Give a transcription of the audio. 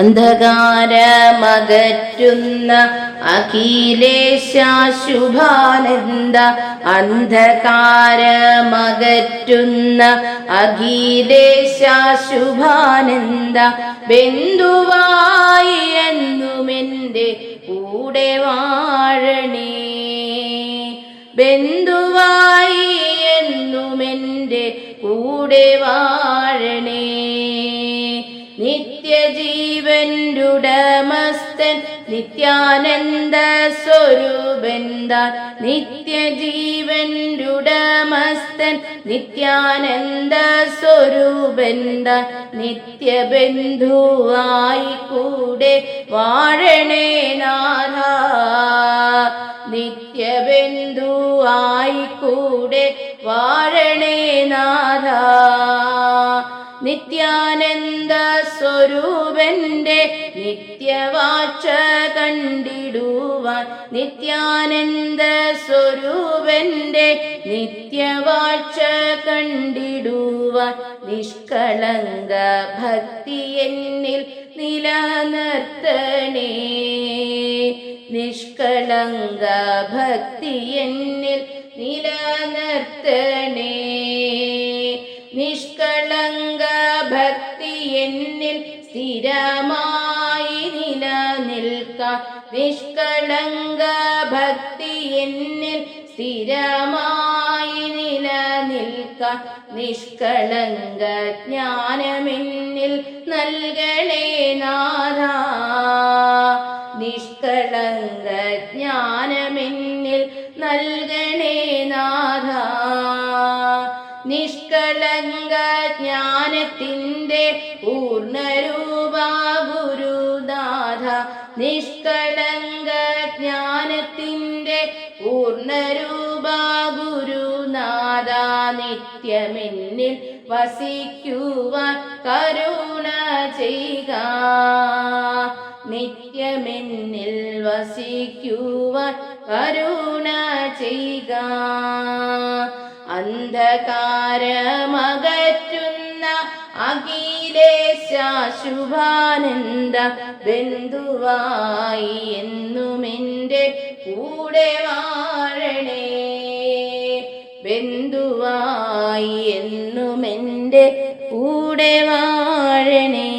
അന്ധകാരമകറ്റുന്ന അഖിലേശാശുഭാനന്ദ അന്ധകാരമകറ്റുന്ന അഖിലേശാശുഭാനന്ദ ബന്ധുവായി എന്നുമെന്റെ കൂടെ വാഴണേ. ബന്ധുവായി എന്നുമെന്റെ കൂടെ വാഴണേ. നിത്യജീവനുടമസ്തൻ നിത്യാനന്ദ സ്വരൂപന്താൻ നിത്യജീവനുടമസ്തൻ നിത്യാനന്ദ സ്വരൂപന്താൻ നിത്യബന്ധുവായി കൂടെ വാഴണേ നാഥ. നിത്യബന്ധുവായി കൂടെ വാഴണേ നാഥ. നിത്യവാച്ച കണ്ടിടുവാൻ നിത്യാനന്ദ സ്വരൂപന്റെ നിത്യവാച്ച കണ്ടിടുവാൻ നിഷ്കളങ്ക ഭക്തി എന്നിൽ നിലനിർത്തണേ. നിഷ്കളങ്ക ഭക്തി എന്നിൽ നിലനിർത്തണേ. നിഷ്കളങ്ക ഭക്തി എന്നിൽ സ്ഥിരമായി നിലനിൽക്കാം. നിഷ്കളങ്ക ഭക്തി എന്നിൽ സ്ഥിരമായി നിലനിൽക്കാം. നിഷ്കളങ്ക ജ്ഞാനമെന്നിൽ നൽകണേ നാഥ ജ്ഞാനത്തിന്റെ പൂർണരൂപ ഗുരുദാഥ നിഷ്കളങ്ക ജ്ഞാനത്തിന്റെ പൂർണരൂപ ഗുരുനാഥ നിത്യമെന്നിൽ വസിക്കുവാൻ കരുണ ചെയ്യുക. നിത്യമെന്നിൽ വസിക്കുവാൻ കരുണ ചെയ്യുക. അന്ധകാരമകറ്റുന്ന അഖിലേശ ശുഭാനന്ദ ബന്ധുവായി എന്നുമെന്റെ കൂടെ വാഴണേ. ബന്ധുവായി എന്നുമെന്റെ കൂടെ വാഴണേ.